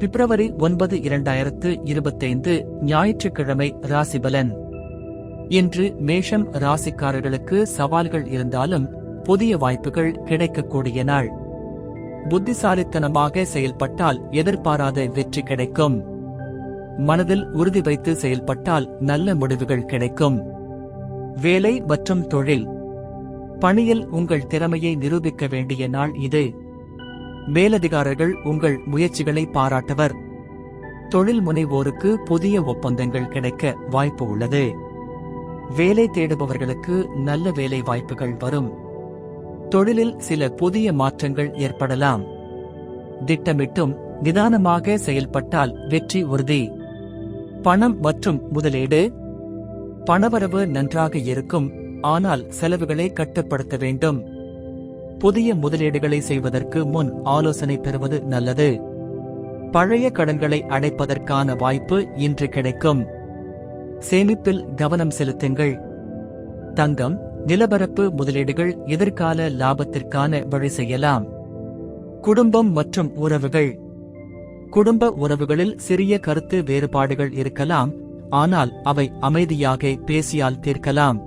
பிப்ரவரி ஒன்பது இரண்டாயிரத்து இருபத்தைந்து ஞாயிற்றுக்கிழமை ராசிபலன். இன்று மேஷம் ராசிக்காரர்களுக்கு சவால்கள் இருந்தாலும் புதிய வாய்ப்புகள் கிடைக்கக்கூடிய நாள். புத்திசாலித்தனமாக செயல்பட்டால் எதிர்பாராத வெற்றி கிடைக்கும். மனதில் உறுதி வைத்து செயல்பட்டால் நல்ல முடிவுகள் கிடைக்கும். வேலை மற்றும் தொழில். பணியில் உங்கள் திறமையை நிரூபிக்க வேண்டிய நாள் இது. மேலதிகாரர்கள் உங்கள் முயற்சிகளை பாராட்டுவர். தொழில் முனைவோருக்கு புதிய ஒப்பந்தங்கள் கிடைக்க வாய்ப்பு உள்ளது. வேலை தேடுபவர்களுக்கு நல்ல வேலை வாய்ப்புகள் வரும். தொழிலில் சில புதிய மாற்றங்கள் ஏற்படலாம். திட்டமிட்டும் நிதானமாக செயல்பட்டால் வெற்றி உறுதி. பணம் மற்றும் முதலீடு. பணவரவு நன்றாக இருக்கும் ஆனால் செலவுகளை கட்டுப்படுத்த வேண்டும். புதிய முதலீடுகளை செய்வதற்கு முன் ஆலோசனை பெறுவது நல்லது. பழைய கடன்களை அடைப்பதற்கான வாய்ப்பு இன்று கிடைக்கும். சேமிப்பில் கவனம் செலுத்துங்கள். தங்கம் நிலப்பரப்பு முதலீடுகள் எதிர்கால லாபத்திற்கான வழி செய்யலாம். குடும்பம் மற்றும் உறவுகள். குடும்ப உறவுகளில் சிறிய கருத்து வேறுபாடுகள் இருக்கலாம் ஆனால் அவை அமைதியாக பேசியால் தீர்க்கலாம்.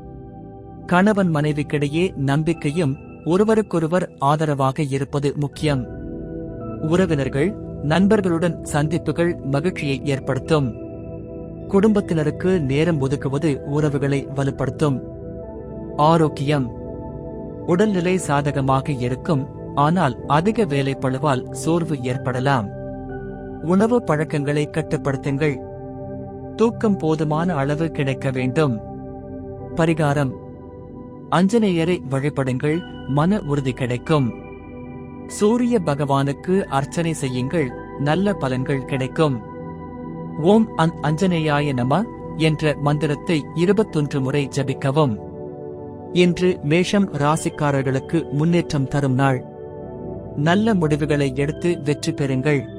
கணவன் மனைவிக்கிடையே நம்பிக்கையும் ஒருவருக்கொருவர் ஆதரவாக இருப்பது முக்கியம். உறவினர்கள் நண்பர்களுடன் சந்திப்புகள் மகிழ்ச்சியை ஏற்படுத்தும். குடும்பத்தினருக்கு நேரம் ஒதுக்குவது உறவுகளை வலுப்படுத்தும். ஆரோக்கியம். உடல்நிலை சாதகமாக இருக்கும் ஆனால் அதிக வேலைப்பளுவால் சோர்வு ஏற்படலாம். உணவு பழக்கங்களை கட்டுப்படுத்துங்கள். தூக்கம் போதுமான அளவு கிடைக்க வேண்டும். பரிகாரம். அஞ்சனேயரை வழிபடுங்கள் மன உறுதி கிடைக்கும். சூரிய பகவானுக்கு அர்ச்சனை செய்யுங்கள் நல்ல பலன்கள் கிடைக்கும். ஓம் அந் அஞ்சனேயாய நம என்ற மந்திரத்தை இருபத்தொன்று முறை ஜபிக்கவும். இன்று மேஷம் ராசிக்காரர்களுக்கு முன்னேற்றம் தரும் நாள். நல்ல முடிவுகளை எடுத்து வெற்றி பெறுங்கள்.